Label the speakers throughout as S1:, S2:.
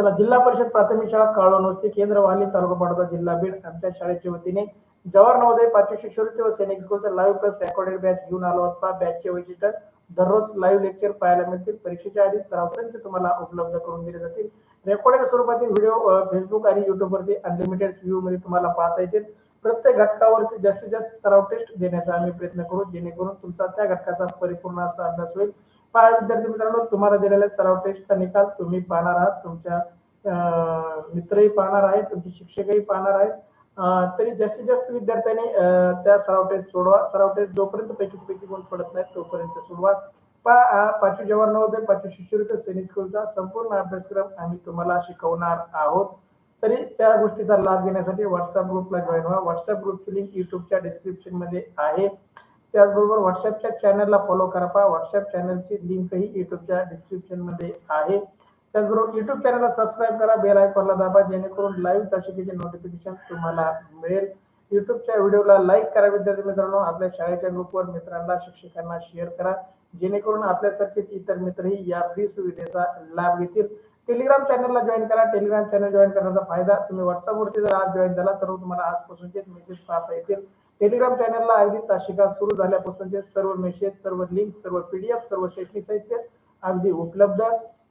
S1: त्याला जिल्हा परिषद प्राथमिक शाळा काळवण वस्ती केंद्र वाली तालुका पाडोदा जिल्हा बीड आमच्या शाळेच्या वतीने जवाहर नवोदय पाचवी शिष्यवृत्ती व सैनिक स्कूलचा लाईव्ह प्लस रेकॉर्डेड बॅच घेऊन आलो होता बॅचचे वैशिष्ट्य दररोज लाईव्ह लेक्चर पाहायला मिळतील. परीक्षेच्या आधी सराव संच तुम्हाला उपलब्ध करून दिले जातील. रेकॉर्डेड स्वरूपातील व्हिडिओ फेसबुक आणि युट्यूबवरती अनलिमिटेड व्ह्यू मध्ये तुम्हाला पाहता येतील. प्रत्येक घटकावरती जास्तीत जास्त सराव टेस्ट देण्याचा आम्ही प्रयत्न करू. जेणेकरून तुमचा त्या घटकाचा परिपूर्ण असा अभ्यास होईल. पहा विद्यार्थी मित्रांनो तुम्हाला दिलेल्या सराव टेस्टचा निकाल तुम्ही पाहणार आहात. तुमच्या मित्रही पाहणार आहेत तुमचे शिक्षकही पाहणार आहेत. तरी जास्तीत जास्त विद्यार्थ्यांनी त्या सराव टेस्ट सोडवा. सराव टेस्ट जोपर्यंत पैकी पैकी गुण पडत नाहीत तोपर्यंत सोडवा. पहा पाचवी जवाहर नवोदय पाचवी शिष्यवृत्त सैनिक स्कूलचा संपूर्ण अभ्यासक्रम आम्ही तुम्हाला शिकवणार आहोत. तरी त्या गोष्टीचा लाभ घेण्यासाठी व्हॉट्सअप ग्रुपला जॉईन व्हा. व्हॉट्सअप ग्रुपची लिंक युट्यूबच्या डिस्क्रिप्शनमध्ये आहे. त्याचबरोबर व्हॉट्सअपच्या चॅनलला फॉलो करा. पहा व्हॉट्सअप चॅनलची लिंकही युट्यूबच्या डिस्क्रिप्शनमध्ये आहे. त्याचबरोबर युट्यूब चॅनलला सबस्क्राईब करा बेल आयकॉनला दाबा जेणेकरून लाईव्ह तासिकेचे नोटिफिकेशन तुम्हाला मिळेल. युट्यूबच्या व्हिडिओला लाईक करा विद्यार्थी मित्रांनो. आपल्या शाळेच्या ग्रुपवर मित्रांना शिक्षकांना शेअर करा. जेणेकरून आपल्यासारखेच इतर मित्रही या फ्री सुविधेचा लाभ घेतील. टेलिग्राम चॅनलला जॉईन करा. टेलिग्राम चॅनल जॉईन करण्याचा फायदा तुम्ही व्हॉट्सअपवरती जर आज जॉईन झाला तर तुम्हाला आजपासूनचे मेसेज पाहता येतील. टेलिग्राम चॅनलला अगदी तासिका सुरू झाल्यापासूनचे सर्व मेसेज सर्व लिंक सर्व पीडीएफ सर्व शैक्षणिक साहित्य अगदी उपलब्ध.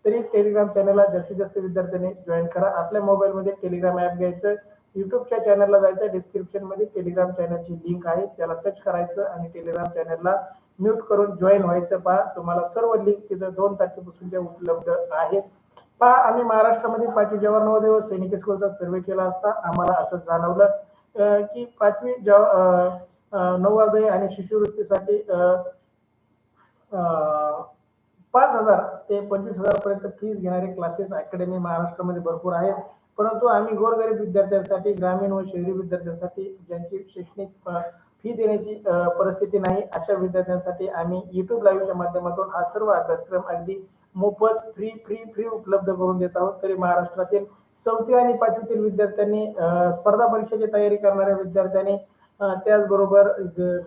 S1: तरी टेलिग्राम चॅनलला जास्तीत जास्त विद्यार्थ्यांनी जॉईन करा. आपल्या मोबाईलमध्ये टेलिग्राम ऍप घ्यायचं युट्यूबच्या चॅनलला जायचं डिस्क्रिप्शनमध्ये टेलिग्राम चॅनलची लिंक आहे त्याला टच करायचं आणि टेलिग्राम चॅनलला म्यूट करून जॉईन व्हायचं. पहा तुम्हाला सर्व लिंक तिथं दोन तारखेपासूनच्या उपलब्ध आहेत. पहा आम्ही महाराष्ट्रामध्ये पाचवी जवाहर नवोदय व सैनिक स्कूलचा सर्वे केला असता आम्हाला असं जाणवलं. की पाचवी नवोदय आणि शिष्यवृत्तीसाठी पाच हजार ते पंचवीस हजार पर्यंत फीस घेणारे क्लासेस अकॅडमी महाराष्ट्रामध्ये भरपूर आहेत. परंतु आम्ही गोरगरीब विद्यार्थ्यांसाठी ग्रामीण व शहरी विद्यार्थ्यांसाठी ज्यांची शैक्षणिक फी देण्याची परिस्थिती नाही अशा विद्यार्थ्यांसाठी आम्ही युट्यूब लाईव्हच्या माध्यमातून हा सर्व अभ्यासक्रम अगदी मोफत फ्री फ्री फ्री उपलब्ध करून देत आहोत. तरी महाराष्ट्रातील चौथी आणि पाचवीतील विद्यार्थ्यांनी स्पर्धा परीक्षेची तयारी करणाऱ्या विद्यार्थ्यांनी त्याचबरोबर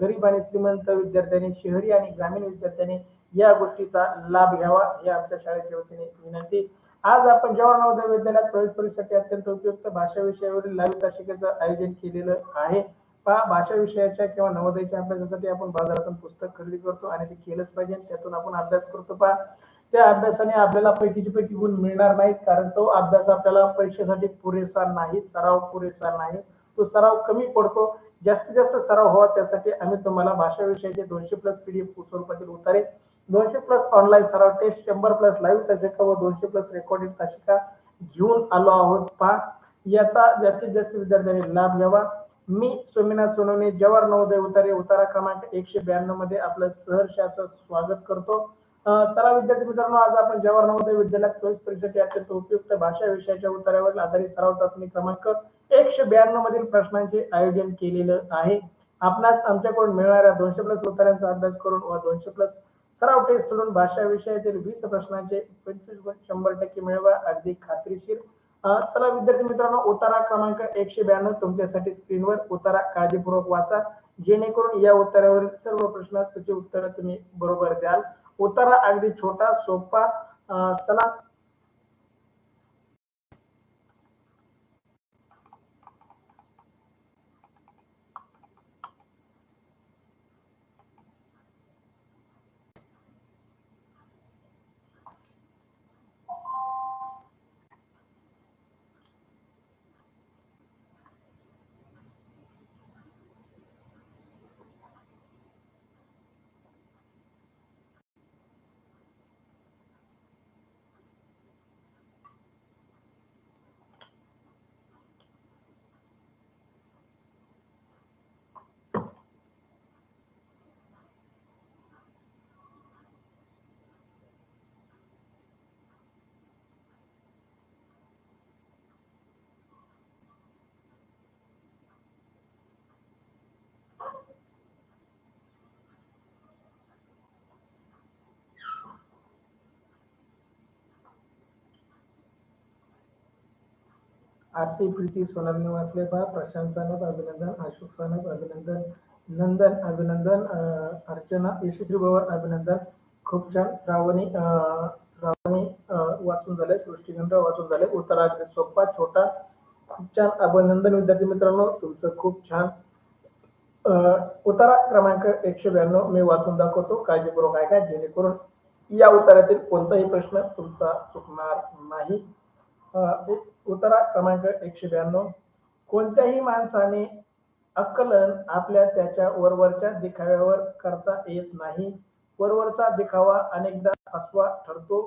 S1: गरीब आणि श्रीमंत विद्यार्थ्यांनी शहरी आणि ग्रामीण विद्यार्थ्यांनी या गोष्टीचा लाभ घ्यावा हे आमच्या शाळेच्या वतीने विनंती. आज आपण जवाहर नवोदय विद्यालयात प्रवेश परीक्षेसाठी अत्यंत उपयुक्त. भाषा विषयावरील लाईव्ह तासिकेचं आयोजन केलेलं आहे. पहा भाषा विषयाच्या किंवा नवोदयच्या अभ्यासासाठी आपण बाजारातून पुस्तक खरेदी करतो आणि ते केलंच पाहिजे त्यातून आपण अभ्यास करतो. पहा त्या अभ्यासाने आपल्याला पैकीची पैकी गुण मिळणार नाहीत कारण तो अभ्यास आपल्याला परीक्षेसाठी पुरेसा नाही सराव पुरेसा नाही. तो सराव कमी पडतो जास्तीत जास्त सराव व्हावा त्यासाठी आम्ही तुम्हाला भाषा विषयाचे दोनशे प्लस पीडीएफ स्वरूपातील उतारे दोनशे प्लस ऑनलाईन सराव टेस्ट शंभर प्लस लाईव्ह तासिका व दोनशे प्लस रेकॉर्डिंग तासिका घेऊन आलो आहोत. पहा याचा जास्तीत जास्त विद्यार्थ्यांनी लाभ घ्यावा. मी सोमीनाथ सोनवणे जवाहर नवोदय उतारे उतारा क्रमांक एकशे ब्याण्णवमध्ये आपलं सहर्ष असं स्वागत करतो. चला विद्यार्थी मित्रांनो आज आपण जवाहर नवोदय विद्यालयात प्रवेश परीक्षेसाठी अत्यंत उपयुक्त भाषा विषयाच्या उत्तरावर आधारित सराव चाचणी क्रमांक एकशे ब्याण्णव मधील प्रश्नांचे आयोजन केलेलं आहे. आपणास आमच्याकडून मिळणाऱ्या दोनशे प्लस उत्तरांचा अभ्यास करून व दोनशे प्लस सराव टेस्ट सोडून भाषा विषयातील वीस प्रश्नांचे पंचवीस गुण शंभर टक्के मिळवा अगदी खात्रीशीर. चला विद्यार्थी मित्रांनो उतारा क्रमांक एकशे ब्याण्णव तुमच्यासाठी स्क्रीनवर उतारा काळजीपूर्वक वाचा. जेणेकरून या उत्तरावरील सर्व प्रश्न त्याची उत्तरं तुम्ही बरोबर द्याल. उतारा अगदी छोटा सोपा चला. आरती प्रीती सोनल निवासले बा प्रशांत सानप अभिनंदन अशोक सानप अभिनंदन नंदन अभिनंदन अर्चना यशस्वी भवन अभिनंदन. खूप छान. श्रावणी श्रावणी वाचून झाले सृष्टीगंध वाचून झाले उत्तरा सोपा छोटा. खूप छान. अभिनंदन विद्यार्थी मित्रांनो. तुमचं खूप छान. उतारा क्रमांक एकशे ब्याण्णव मी वाचून दाखवतो. काळजीपूर्वक ऐका. जेणेकरून या उतारातील कोणताही प्रश्न तुमचा चुकणार नाही. उतरा क्रमांक एकशे ब्याण्णव. कोणत्याही माणसाने आकलन आपल्या त्याच्या वरवरच्या दिखाव्यावर करता येत नाही. वरवरचा दिखावा अनेकदा फसवा ठरतो.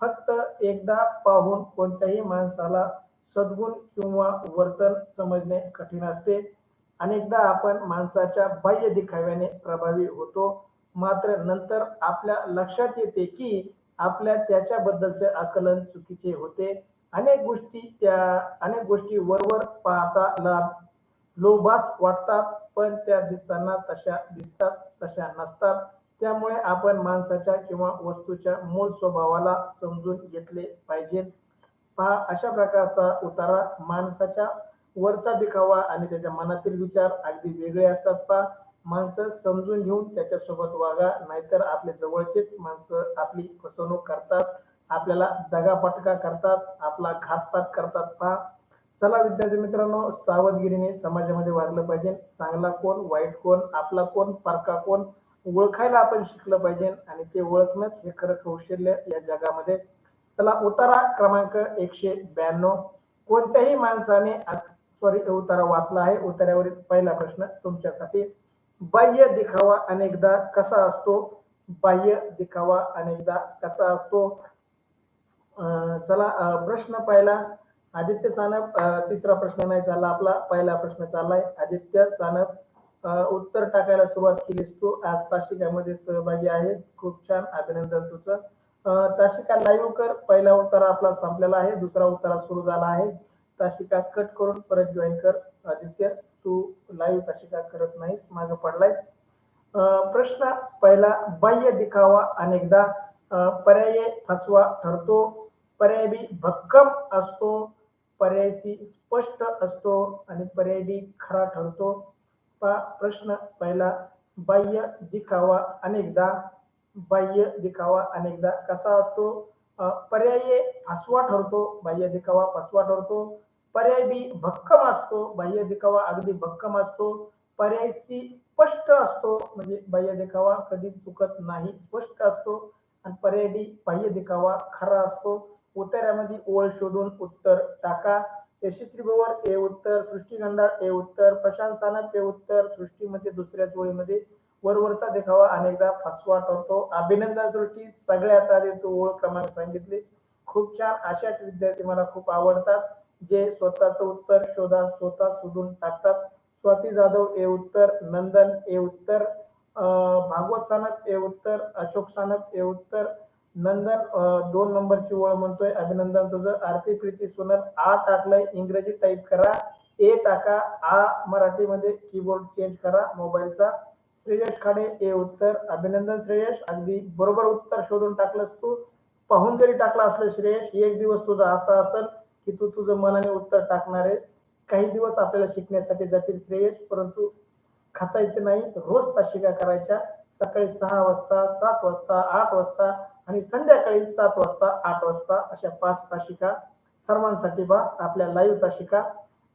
S1: फक्त एकदा पाहून कोणत्याही माणसाला सद्गुण किंवा वर्तन समजणे कठीण असते. अनेकदा आपण माणसाच्या बाह्य दिखाव्याने प्रभावी होतो. मात्र नंतर आपल्या लक्षात येते की आपल्या त्याच्याबद्दलचे आकलन चुकीचे होते. अनेक गोष्टी त्या अनेक गोष्टी वरवर पाहता लाभ लोभास वाटतात पण त्या दिसताना तशा दिसतात तशा नसतात. त्यामुळे आपण माणसाच्या किंवा वस्तूच्या मूळ स्वभावाला समजून घेतले पाहिजे पहा अशा प्रकारचा उतारा माणसाच्या वरचा दिखावा आणि त्याच्या मनातील विचार अगदी वेगळे असतात. पहा माणसं समजून घेऊन त्याच्यासोबत वागा नाहीतर आपले जवळचेच माणसं आपली फसवणूक करतात. आपल्याला दगापटका करतात आपला घातपात करतात. पहा. चला विद्यार्थी मित्रांनो सावधगिरीने समाजामध्ये वागलं पाहिजे. चांगला कोण वाईट कोण आपला कोण परका कोण ओळखायला आपण शिकलं पाहिजे आणि ते ओळखणंच हे खरं कौशल्य या जगामध्ये. चला उतारा क्रमांक एकशे ब्याण्णव. कोणत्याही माणसाने सॉरी उतारा वाचला आहे. उतार्यावरील पहिला प्रश्न तुमच्यासाठी. बाह्य दिखावा अनेकदा कसा असतो? बाह्य दिखावा अनेकदा कसा असतो? चला प्रश्न पहिला. आदित्य सानप तिसरा प्रश्न नाही चालला. आपला पहिला प्रश्न चाललाय. आदित्य सानप उत्तर टाकायला सुरुवात केलीस तू. आज ताशिकामध्ये सहभागी आहेस. खूप छान. अभिनंदन तुझं. अं, ताशिका लाईव्ह कर. पहिला उत्तर आपला संपलेला आहे. दुसरा उत्तर सुरू झाला आहे. ताशिका कट करून परत जॉईन कर. आदित्य तू लाईव्ह ताशिका करत नाहीस. मागे पडलाय. अं, प्रश्न पहिला. बाह्य दिखावा अनेकदा. पर्याय पर्यायी फसवा ठरतो. पर्याय बी भक्कम असतो पर्याय सी स्पष्ट असतो आणि पर्याय डी खरा ठरतो. पा प्रश्न पहिला बाह्य दिखावा अनेकदा बाह्य दिखावा अनेकदा कसा असतो? पर्याय पर्यायी फसवा ठरतो बाह्य दिखावा फसवा ठरतो. पर्याय बी भक्कम असतो बाह्य दिखावा अगदी भक्कम असतो. पर्याय सी स्पष्ट असतो म्हणजे बाह्य दिखावा कधी चुकत नाही स्पष्ट असतो. आणि पर्याय डी बाह्य दिखावा खरा असतो. उत्तरामध्ये ओळ शोधून उत्तर टाका. यशस्वी भवर ए उत्तर. सृष्टी गंडाळ ए उत्तर. प्रशांत सानप ए उत्तर. सृष्टीमध्ये दुसऱ्या जोडीमध्ये वरवरचा देखावा अनेकदा फसवा ठरतो. अभिनंदन सृष्टी सगळ्यात आधी तू ओळ क्रमांक सांगितलीस. खूप छान. अशाच विद्यार्थी मला खूप आवडतात जे स्वतःचं उत्तर शोधा स्वतः शोधून टाकतात. स्वाती जाधव ए उत्तर. नंदन ए उत्तर. अं, भागवत सानप ए उत्तर. अशोक सानप ए उत्तर. नंदन दोन नंबरची ओळ म्हणतोय अभिनंदन तुझं. आरती प्रीती सोनल आ टाकलंय इंग्रजी टाईप करा. ए टाका आ मराठीमध्ये कीबोर्ड चेंज करा मोबाईलचा श्रेयश खाडे ए उत्तर. अभिनंदन श्रेयश अगदी बरोबर उत्तर शोधून टाकलंस तू. पाहून जरी टाकला असलं श्रेयश एक दिवस तुझा असा असेल की तू तुझं मनाने उत्तर टाकणार आहेस. काही दिवस आपल्याला शिकण्यासाठी जातील श्रेयश परंतु खाचायचे नाही. रोज ताशिका करायच्या. सकाळी सहा वाजता सात वाजता आठ वाजता आणि संध्याकाळी सात वाजता आठ वाजता अशा पाच ताशिका सर्वांसाठी बा आपल्या लाईव्ह ताशिका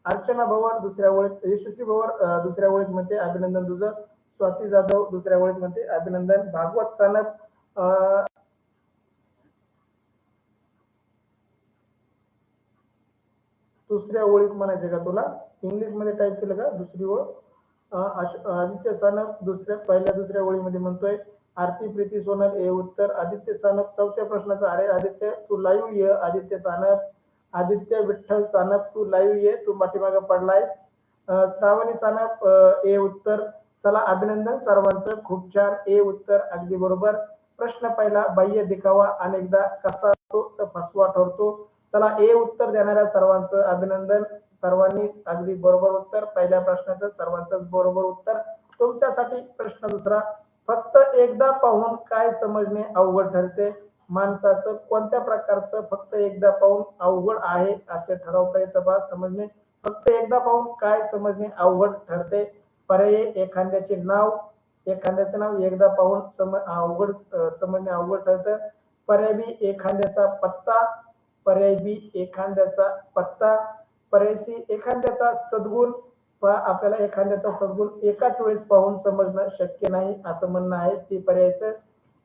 S1: अर्चना भवर दुसऱ्या ओळीत यशस्वी भवर दुसऱ्या ओळीत म्हणते अभिनंदन तुझं स्वाती जाधव दुसऱ्या ओळीत म्हणते अभिनंदन. भागवत सानप अं, दुसऱ्या ओळीत म्हणायचे का तुला? इंग्लिशमध्ये टाईप केलं का? दुसरी ओळ. आदित्य सानप दुसऱ्या पहिल्या दुसऱ्या ओळीमध्ये म्हणतोय आरती प्रीती सोनल ए उत्तर आदित्य सानप चौथ्या प्रश्नाचं अरे आदित्य तू लाईव्ह ये आदित्य सानप. आदित्य विठ्ठल सानप तू लाईव्ह ये तू पाठीमागे पडलायस. श्रावणी सानप ए उत्तर. चला अभिनंदन सर्वांचं. खूप छान. ए उत्तर अगदी बरोबर. प्रश्न पहिला बाह्य दिखावा. अनेकदा कसा असतो तर फसवा ठरतो. चला ए उत्तर देणाऱ्या सर्वांचं अभिनंदन. सर्वांनी अगदी बरोबर उत्तर. पहिल्या प्रश्नाचं सर्वांचं बरोबर उत्तर. तुमच्यासाठी प्रश्न दुसरा. फक्त एकदा पाहून काय समजणे अवघड ठरते? माणसाचं कोणत्या प्रकारचं फक्त एकदा पाहून अवघड आहे असे ठरवता येतं बा समजणे? फक्त एकदा पाहून काय समजणे अवघड ठरते? पर्याय एखाद्याचे नाव एखाद्याचे नाव एकदा पाहून सम अवघड समजणे अवघड ठरतं. पर्याय बी एखाद्याचा पत्ता पर्याय बी एखाद्याचा पत्ता. पर्याय सी एखाद्याचा सद्गुण आपल्याला एखाद्याचा सद्गुण एकाच वेळेस पाहून समजणं शक्य नाही असं म्हणणं आहे. सी पर्यायचं.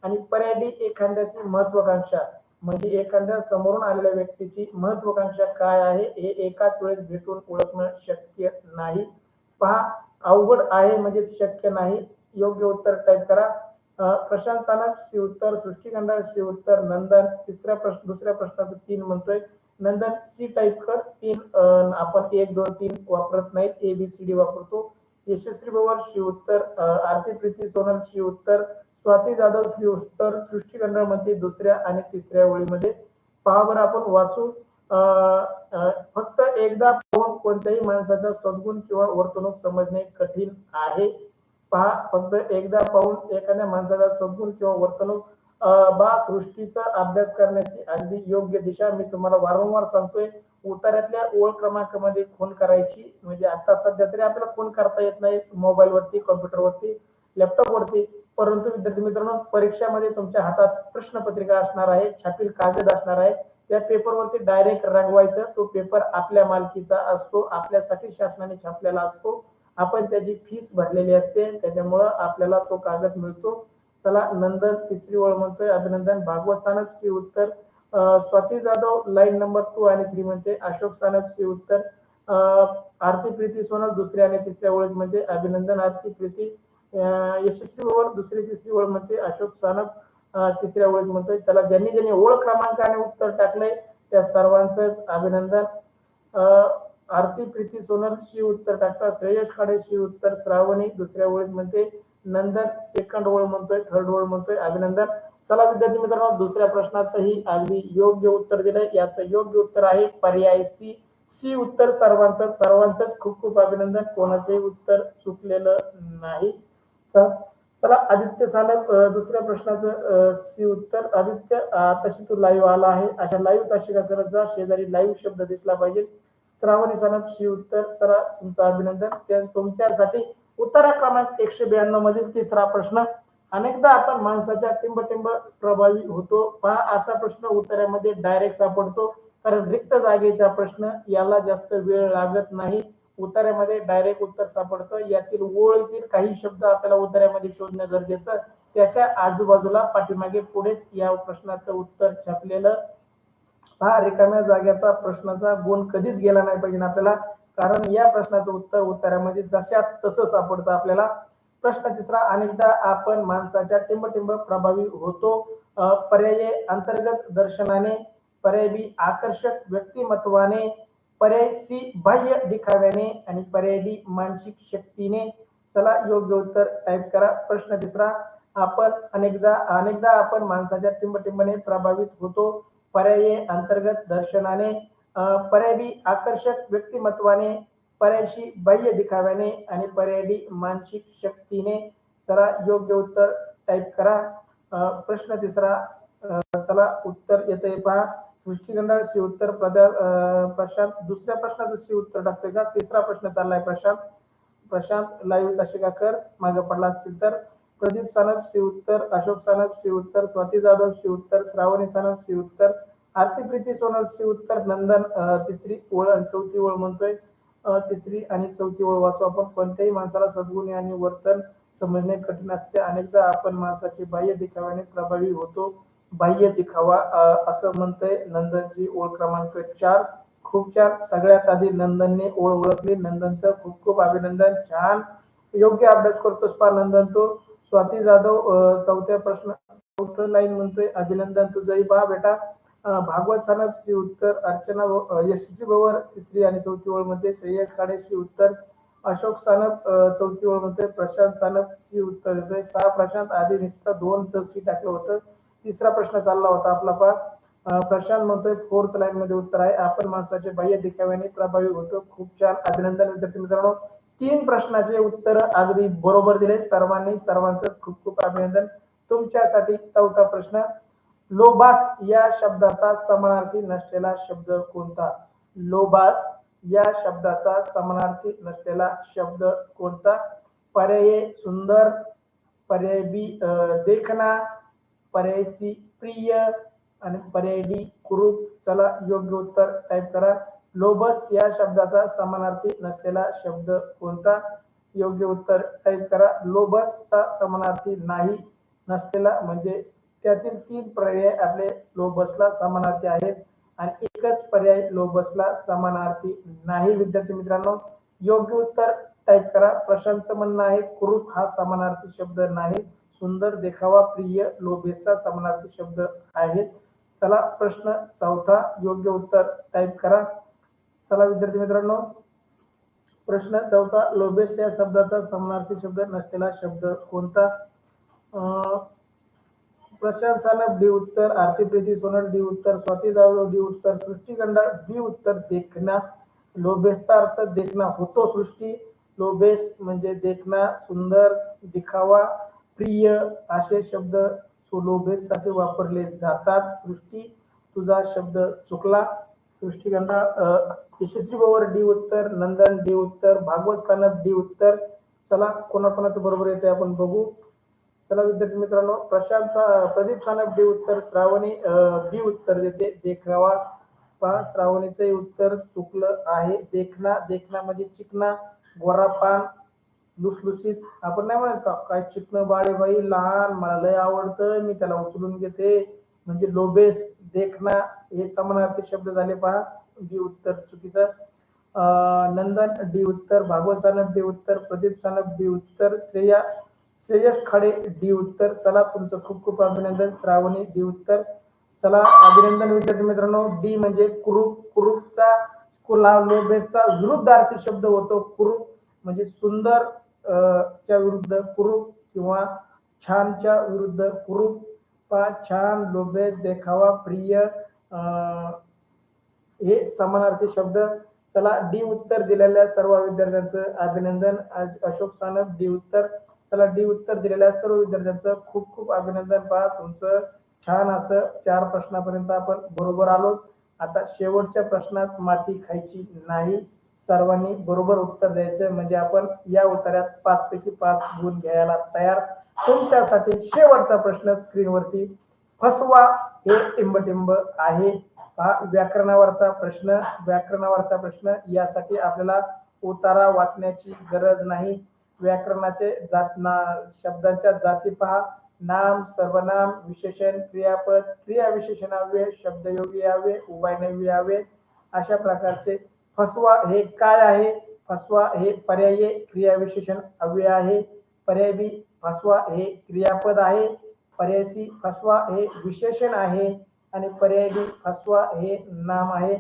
S1: आणि पर्याय डी एखाद्याची महत्वाकांक्षा. म्हणजे एखाद्या समोरून आलेल्या व्यक्तीची महत्वाकांक्षा काय आहे हे एकाच वेळेस भेटून ओळखणं शक्य नाही. पहा अवघड आहे म्हणजे शक्य नाही. योग्य उत्तर टाईप करा. प्रशांत सानप सी उत्तर सृष्टिखंड सी उत्तर नंदन तिसऱ्या प्रश्न दुसऱ्या प्रश्नाचं तीन म्हणतोय. नंतर सी टाईप कर. तीन आपण एक दोन तीन वापरत नाहीत ए बी सी डी वापरतो. यशस्वी बरोबर शी उत्तर आरती प्रीती सोनल श्री उत्तर स्वाती जाधव श्री उत्तर सृष्टिखंडमध्ये दुसऱ्या आणि तिसऱ्या ओळीमध्ये. पहा बरं आपण वाचू. अं, फक्त एकदा पाहून कोणत्याही माणसाचा सद्गुण किंवा वर्तणूक समजणे कठीण आहे. पहा फक्त एकदा पाहून एखाद्या माणसाचा सद्गुण किंवा वर्तणूक बा सृष्टीचा अभ्यास करण्याची अगदी योग्य दिशा मी तुम्हाला वारंवार सांगतोय. उतार्यातल्या ओळ क्रमांकामध्ये खून करायची म्हणजे आता सध्या तरी आपल्याला खून करता येत नाही मोबाईल वरती कॉम्प्युटर वरती लॅपटॉप वरती परंतु विद्यार्थी मित्रांनो परीक्षामध्ये तुमच्या हातात प्रश्नपत्रिका असणार आहे छापील कागद असणार आहे. त्या पेपरवरती डायरेक्ट रंगवायचं तो पेपर आपल्या मालकीचा असतो आपल्यासाठी शासनाने छापलेला असतो. आपण त्याची फीस भरलेली असते त्याच्यामुळं आपल्याला तो कागद मिळतो. चला नंदन तिसरी ओळ म्हणतोय. अभिनंदन. भागवत सानप सी उत्तर. Swati Jadhav line number two आणि थ्री म्हणते. अशोक सानप सी उत्तर. आरती प्रीती सोनल दुसऱ्या आणि तिसऱ्या ओळख म्हणजे अभिनंदन आरती प्रीती. यशस्वी ओळ दुसरी तिसरी ओळ म्हणते. अशोक सानप तिसऱ्या ओळख म्हणतोय. चला ज्यांनी ज्यांनी ओळ क्रमांक आणि उत्तर टाकलंय त्या सर्वांचंच अभिनंदन. अं, आरती प्रीती सोनल शी उत्तर टाकता श्रेयश खाडे शी उत्तर. श्रावणी दुसऱ्या ओळीत म्हणते. नंदन सेकंड ओळ म्हणतोय थर्ड ओळ म्हणतोय अभिनंदन. चला विद्यार्थी मित्रांनो दुसऱ्या प्रश्नाचंही अगदी योग्य उत्तर दिलंय. याचं योग्य उत्तर आहे पर्याय सी. सी उत्तर सर्वांचं सर्वांचंच खूप खूप अभिनंदन. कोणाचंही उत्तर चुकलेलं नाही. चला आदित्य सालक दुसऱ्या प्रश्नाचं सी उत्तर. आदित्य तशी तू लाईव्ह आला आहे. अशा लाईव्ह ताशिका करत जा. शेजारी लाईव्ह शब्द दिसला पाहिजे. श्रावणी सालक सी उत्तर. चला तुमचं अभिनंदन. तुमच्यासाठी उत्तरा क्रमांक एकशे ब्याण्णव मधील तिसरा प्रश्न अनेकदा आपण माणसाच्या टिंबटिंब प्रभावी होतो. पहा असा प्रश्न उत्तरामध्ये डायरेक्ट सापडतो. कारण रिक्त जागेचा प्रश्न याला जास्त वेळ लागत नाही. उत्तरामध्ये डायरेक्ट उत्तर सापडतं. यातील ओळीतील काही शब्द आपल्याला उत्तरामध्ये शोधणं गरजेचं. त्याच्या आजूबाजूला पाठीमागे पुढेच या प्रश्नाचं उत्तर छापलेलं. हा रिकाम्या जागेचा प्रश्नाचा गुण कधीच गेला नाही पाहिजे आपल्याला. कारण या प्रश्नाचं उत्तर उत्तरामध्ये जशास तसं सापडतं आपल्याला. प्रश्न तिसरा अनेकदा आपण माणसाच्या टिंबटिंब प्रभावी होतो. पर्याय अंतर्गत दर्शनाने पर्याय बी आकर्षक व्यक्तिमत्वाने पर्याय सी बाह्य दिखाव्याने आणि पर्याय डी मानसिक शक्तीने. चला योग्य उत्तर टाईप करा. प्रश्न तिसरा आपण अनेकदा अनेकदा आपण माणसाच्या टिंबटिंबने प्रभावित होतो. पर्याय अंतर्गत दर्शनाने पर्याय आकर्षक व्यक्तिमत्वाने पर्यायशी बाह्य दिखाव्याने आणि पर्याय मानसिक शक्तीने चला योग्य उत्तर टाईप करा. प्रश्न तिसरा चला उत्तर येते पहा. सृष्टीखंडाळ शी उत्तर प्रदा अं, प्रशांत. दुसऱ्या प्रश्नाचं शी उत्तर टाकतोय का? तिसरा प्रश्न चाललाय प्रशांत. प्रशांत लाईव्ह दशिका कर मागे पडला असतील तर प्रदीप सानप शी उत्तर. अशोक सानप शी उत्तर. स्वाती जाधव शी उत्तर. श्रावणी सानप शी उत्तर. आरती प्रीती सोनलची उत्तर नंदन तिसरी ओळ आणि चौथी ओळ म्हणतोय. तिसरी आणि चौथी ओळ वाचू आपण. कोणत्याही माणसाला सद्गुणी आणि वर्तन समजणे कठीण असते. अनेकदा आपण माणसाची बाह्य दिखाव्याने प्रभावी होतो. बाह्य दिखावा असं म्हणतंय. नंदनची ओळ क्रमांक चार. खूप छान. सगळ्यात आधी नंदनने ओळ ओळखली. नंदनचं खूप खूप अभिनंदन. छान. योग्य अभ्यास करतोस पा नंदन तो. स्वाती जाधव चौथ्या प्रश्न चौथं लाईन म्हणतोय. अभिनंदन तुझंही पहा बेटा. भागवत सानप श्री उत्तर अर्चना यशस्वी भवर तिसरी आणि चौथी ओळमध्ये श्रेयस खाडे श्री उत्तर अशोक सानप चौथी ओळमध्ये प्रशांत सानप श्री उत्तर का प्रशांत? आधी नुसतं दोन सी टाकलं होतं. तिसरा प्रश्न चालला होता आपला पा. प्रशांत म्हणतोय फोर्थ लाईन मध्ये उत्तर आहे. आपण माणसाचे बाह्य दिखाव्याने प्रभावी होतो. खूप छान. अभिनंदन विद्यार्थी मित्रांनो. तीन प्रश्नाचे उत्तर अगदी बरोबर दिले. सर्वांनी सर्वांचं खूप खूप अभिनंदन. तुमच्यासाठी चौथा प्रश्न लोबास या शब्दाचा समानार्थी नसलेला शब्द कोणता? लोबास या शब्दाचा समानार्थी नसलेला शब्द कोणता? पर्याय सुंदर पर्याय बी देखना पर्याय सी प्रिय आणि पर्याय डी कुरूप. चला योग्य उत्तर टाईप करा. लोबस या शब्दाचा समानार्थी नसलेला शब्द कोणता? योग्य उत्तर टाईप करा. लोबसचा समानार्थी नाही नसलेला म्हणजे त्यातील तीन पर्याय आपले लोबसला समानार्थी आहेत. आणि एकच पर्याय लोबसला समानार्थी नाही. विद्यार्थी मित्रांनो योग्य उत्तर टाईप करा. प्रशांतचं म्हणणं आहे कुरूप हा समानार्थी शब्द नाही. सुंदर देखावा प्रिय लोबेसचा समानार्थी शब्द आहे चला प्रश्न चौथा योग्य उत्तर टाईप करा. चला विद्यार्थी मित्रांनो प्रश्न चौथा लोबेस या शब्दाचा समानार्थी शब्द नसलेला शब्द कोणता? अं, प्रशांत सानप डी उत्तर आरती प्रीती सोनल डी उत्तर स्वाती जावळ डी उत्तर सृष्टी गंडा डी उत्तर देखना लोबेसचा अर्थ देखना होतो सृष्टी लोबेस म्हणजे देखना सुंदर दिखावा प्रिय असे शब्द लोबेस साठी वापरले जातात. सृष्टी तुझा शब्द चुकला. सृष्टी गंडा यशस्वी बरोबर डी उत्तर नंदन डी उत्तर भागवत सानप डी उत्तर. चला कोणाकोणाचं बरोबर येते आपण बघू. चला विद्यार्थी मित्रांनो प्रशांतचा प्रदीप सानप डी उत्तर श्रावणी बी उत्तर देते. देखावा पहा श्रावणीचे उत्तर चुकलं आहे. देखना देखना म्हणजे चिकना गोरापान लुसलुसीत आपण नाही म्हणत का काय चिकन बाळे बाई लहान मला लय आवडतं मी त्याला उचलून घेते. म्हणजे लोबेस देखना हे समानार्थी शब्द झाले पहा. बी उत्तर चुकीचं. नंदन डी उत्तर भागवत सानप डी उत्तर प्रदीप सानप डी उत्तर श्रेया श्रेयस खाडे डी उत्तर. चला तुमचं खूप खूप अभिनंदन. श्रावणी डी उत्तर. चला अभिनंदन विद्यार्थी मित्रांनो. डी म्हणजे कुरूप. कुरूपचा कुला लोबेसचा विरुद्धार्थी शब्द होतो. कुरूप म्हणजे सुंदर च्या विरुद्ध कुरूप किंवा छानच्या विरुद्ध कुरूप. पा छान लोबेस देखावा प्रिय हे समानार्थी शब्द. चला डी उत्तर दिलेल्या सर्व विद्यार्थ्यांचं अभिनंदन. अशोक सानप डी उत्तर. त्याला डी उत्तर दिलेल्या सर्व विद्यार्थ्यांचं खूप खूप अभिनंदन. पहा तुमचं छान असं चार प्रश्नापर्यंत आपण बरोबर आलो. आता शेवटच्या प्रश्नात माती खायची नाही. सर्वांनी बरोबर उत्तर द्यायचं म्हणजे आपण या उत्तरात पाच पैकी पाच गुण घ्यायला तयार. तुमच्यासाठी शेवटचा प्रश्न स्क्रीनवरती फसवा. हे टिंबटिंब आहे. हा व्याकरणावरचा प्रश्न. व्याकरणावरचा प्रश्न यासाठी आपल्याला उतारा वाचण्याची गरज नाही. व्याकरणाचे जात ना शब्दांच्या जाती पहा. नाम सर्वनाम विशेषण क्रियापद क्रिया विशेषणाव्य शब्दयोगी यावे उभयनवी यावे अशा प्रकारचे फसवा हे काय आहे? फसवा हे पर्यायी क्रिया विशेषण अव्यय आहे. पर्याय बी फसवा हे क्रियापद आहे. पर्याय सी फसवा हे विशेषण आहे. आणि पर्याय डी फसवा हे नाम आहे.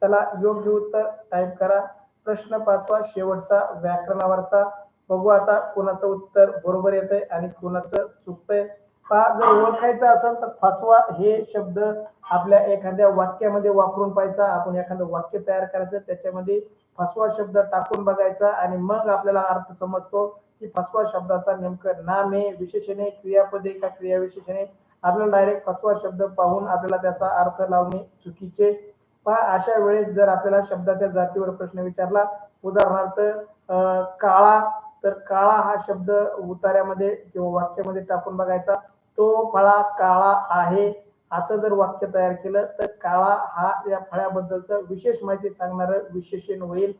S1: चला योग्य उत्तर टाईप करा. प्रश्न पाचवा शेवटचा व्याकरणावरचा. बघू आता कोणाचं उत्तर बरोबर येतंय आणि कोणाचं चुकतंय. पहा जर ओळखायचं असेल तर फसवा हे शब्द आपल्या एखाद्या वाक्यामध्ये वापरून पाहायचा. आपण एखादं वाक्य तयार करायचं त्याच्यामध्ये फसवा शब्द टाकून बघायचा आणि मग आपल्याला अर्थ समजतो की फसवा शब्दाचा नेमकं नाम हे विशेषणे क्रियापदे का क्रिया विशेषणे आपल्याला डायरेक्ट फसवा शब्द पाहून आपल्याला त्याचा अर्थ लावणे चुकीचे. पहा अशा वेळेस जर आपल्याला शब्दाच्या जातीवर प्रश्न विचारला उदाहरणार्थ अं, काळा तर काळा हा शब्द उतार्यामध्ये किंवा वाक्यामध्ये टाकून बघायचा. तो फळा काळा आहे असं जर वाक्य तयार केलं तर काळा हा या फळ्याबद्दलचं विशेष माहिती सांगणार विशेषण होईल.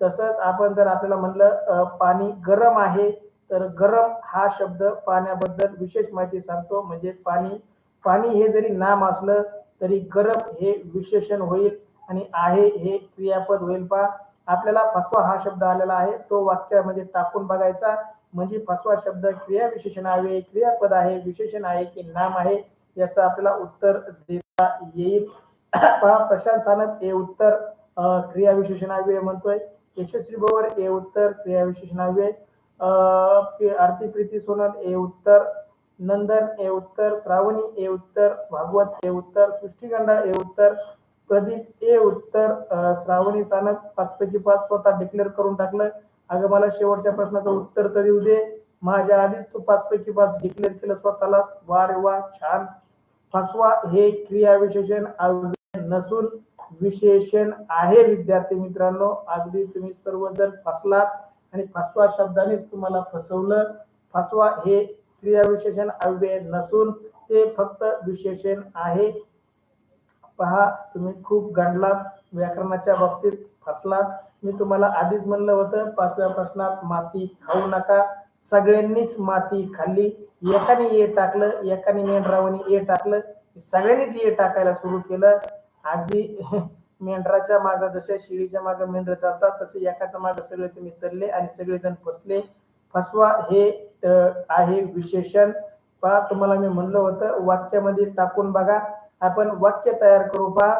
S1: तसंच आपण जर आपल्याला म्हणलं पाणी गरम आहे तर गरम हा शब्द पाण्याबद्दल विशेष माहिती सांगतो. म्हणजे पाणी पाणी हे जरी नाम असलं तरी गरम हे विशेषण होईल आणि आहे हे क्रियापद होईल पा आपल्याला फसवा हा शब्द आलेला आहे. तो वाक्यामध्ये म्हणजे टाकून बघायचा. म्हणजे फसवा शब्द क्रिया विशेषण आहे क्रियापद आहे विशेषण आहे की नाम आहे याचं आपल्याला उत्तर देता येईल. पहा प्रशांत सानप हे उत्तर क्रिया विशेषणाव्यय म्हणतोय. यशस्वी भोवर हे उत्तर क्रिया विशेषणाव्यय अं, आरती प्रीती सोनल हे उत्तर नंदन हे उत्तर श्रावणी हे उत्तर भागवत हे उत्तर सृष्टीगंडा हे उत्तर प्रदीप ए उत्तर श्रावणी सानप पाच पैकी पाच स्वतः डिक्लेअर करून टाकलं. अगं मला शेवटच्या प्रश्नाचं उत्तर तर दे. माझ्या आधीच तू पाच पैकी पाच डिक्लेअर केलं स्वतःला वा रे वा छान. फसवा हे क्रिया विशेषण नसून विशेषण आहे विद्यार्थी मित्रांनो. अगदी तुम्ही सर्वजण फसलात आणि फसवा शब्दाने तुम्हाला फसवलं. फसवा हे क्रिया विशेषण अव्यय नसून ते फक्त विशेषण आहे. पहा तुम्ही खूप गणलात व्याकरणाच्या बाबतीत फसलात. मी तुम्हाला आधीच म्हणलं होतं पाचव्या प्रश्नात माती खाऊ नका. सगळ्यांनीच माती खाल्ली. एकाने ये टाकलं एकाने मेंढरावाने ए टाकलं. सगळ्यांनीच ये टाकायला सुरू केलं. अगदी मेंढराच्या मागे जसे शिळीच्या मागे मेंढर चालतात तसे एकाच्या मागे सगळे तुम्ही चलले आणि सगळेजण फसले. फसवा हे आहे विशेषण. पहा तुम्हाला मी म्हणलं होतं वाक्यामध्ये टाकून बघा. आपण वाक्य तयार करू. पहा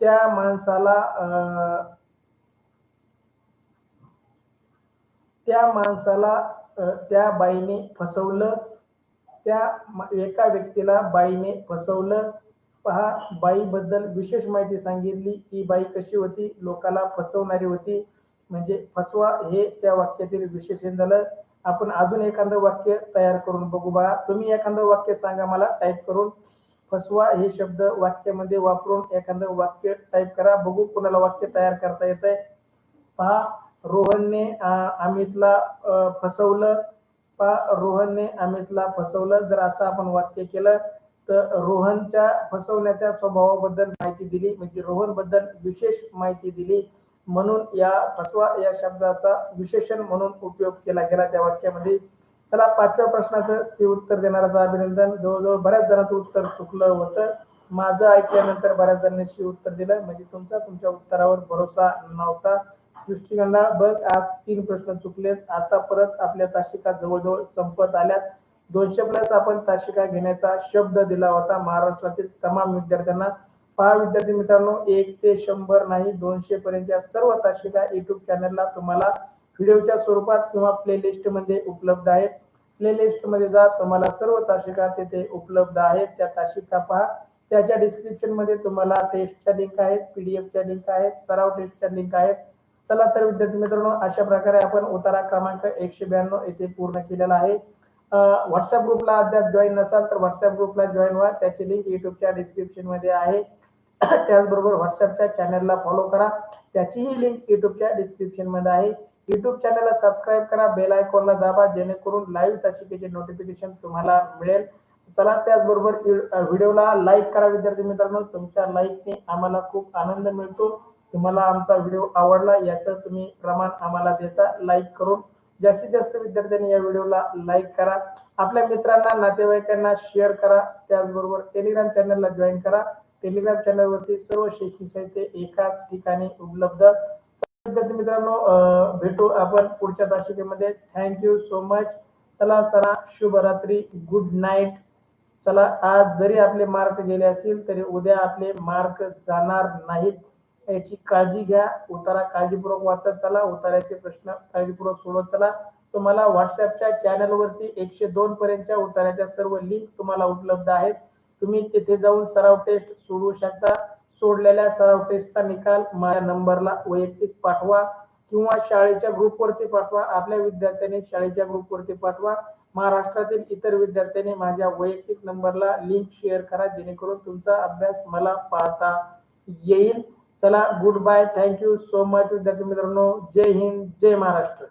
S1: त्या माणसाला त्या माणसाला त्या बाईने फसवलं. त्या एका व्यक्तीला बाईने फसवलं. पहा बाईबद्दल विशेष माहिती सांगितली. ती बाई कशी होती? लोकाला फसवणारी होती. म्हणजे फसवा हे त्या वाक्यातील विशेषण झालं. आपण अजून एखादं वाक्य तयार करून बघू. बघा तुम्ही एखादं वाक्य सांगा मला टाईप करून. फसवा हे शब्द वाक्यामध्ये वापरून एखादं वाक्य टाईप करा. बघू कोणाला वाक्य तयार करता येत आहे पहा रोहनने अमितला फसवलं. पहा रोहनने अमितला फसवलं. जर असं आपण वाक्य केलं तर रोहनच्या फसवण्याच्या स्वभावाबद्दल माहिती दिली. म्हणजे रोहनबद्दल विशेष माहिती दिली. म्हणून या फसवा या शब्दाचा विशेषण म्हणून उपयोग केला गेला त्या वाक्यामध्ये. चला पाचव्या प्रश्नाचं सी उत्तर देणाराचं अभिनंदन. जवळजवळ बऱ्याच जणांचं उत्तर चुकलं होतं. माझं ऐकल्यानंतर बऱ्याच जणांनी सी उत्तर दिलं. म्हणजे तुमचा तुमच्या उत्तरावर भरोसा नव्हता. सृष्टीगंधा बघ आज तीन प्रश्न चुकलेत. आता परत आपल्या तासिका जवळजवळ संपत आल्यात. दोनशे प्लस आपण तासिका घेण्याचा शब्द दिला होता महाराष्ट्रातील तमाम विद्यार्थ्यांना. पहा विद्यार्थी मित्रांनो एक ते शंभर नाही दोनशे पर्यंत सर्व तासिका युट्यूब चॅनलला तुम्हाला व्हिडिओच्या स्वरूपात किंवा प्लेलिस्टमध्ये उपलब्ध आहेत. प्लेलिस्टमध्ये जा तुम्हाला सर्व तासिका तिथे उपलब्ध आहेत. त्या तासिका पहा. त्याच्या डिस्क्रिप्शनमध्ये तुम्हाला टेस्टच्या लिंक आहेत पीडीएफच्या लिंक आहेत सराव टेस्टच्या लिंक आहेत. चला तर विद्यार्थी मित्रांनो अशा प्रकारे आपण उतारा क्रमांक एकशे ब्याण्णव येथे पूर्ण केलेला आहे. व्हॉट्सअप ग्रुपला अद्याप जॉईन नसाल तर व्हॉट्सअप ग्रुपला जॉईन व्हा. त्याची लिंक युट्यूबच्या डिस्क्रिप्शनमध्ये आहे. त्याचबरोबर व्हॉट्सअपच्या चॅनलला फॉलो करा. त्याचीही लिंक युट्यूबच्या डिस्क्रिप्शनमध्ये आहे. युट्यूब चॅनलला सबस्क्राईब करा बेल आयकॉनला दाबा जेणेकरून लाईव्ह तासिकेचे नोटिफिकेशन तुम्हाला मिळेल. चला त्याचबरोबर व्हिडिओला लाईक करा विद्यार्थी मित्रांनो. तुमच्या लाईकने आम्हाला खूप आनंद मिळतो. तुम्हाला आमचा व्हिडिओ आवडला याचं तुम्ही प्रमाण आम्हाला देता लाईक करून. जास्तीत जास्त विद्यार्थ्यांनी या व्हिडिओला लाईक करा. आपल्या मित्रांना नातेवाईकांना शेअर करा. त्याचबरोबर टेलिग्राम चॅनलला जॉईन करा. टेलिग्राम चॅनलवरती सर्व शैक्षणिक साहित्य एकाच ठिकाणी उपलब्ध. विद्यार्थी मित्रांनो भेटू आपण पुढच्या तासिकेमध्ये. थँक्यू सो मच चला सरा शुभरात्री. गुड नाईट चला आज जरी आपले मार्क गेले असतील तरी उद्या आपले मार्क जाणार नाहीत. याची काळजी घ्या. उतारा काळजीपूर्वक वाचत चला. उतार्याचे प्रश्न काळजीपूर्वक सोडत चला. तुम्हाला व्हॉट्सअपच्या चॅनलवरती एकशे दोन पर्यंतच्या उतार्याच्या सर्व लिंक तुम्हाला उपलब्ध आहेत. तुम्ही तिथे जाऊन सराव टेस्ट सोडवू शकता. सोडलेल्या सराव टेस्टचा निकाल माझ्या नंबरला वैयक्तिक पाठवा किंवा शाळेच्या ग्रुपवरती पाठवा आपल्या विद्यार्थ्यांनी शाळेच्या ग्रुपवरती पाठवा. महाराष्ट्रातील इतर विद्यार्थ्यांनी माझ्या वैयक्तिक नंबरला लिंक शेअर करा जेणेकरून तुमचा अभ्यास मला पाहता येईल. चला good bye thank you so much विद्यार्थी मित्रांनो. जय हिंद जय महाराष्ट्र.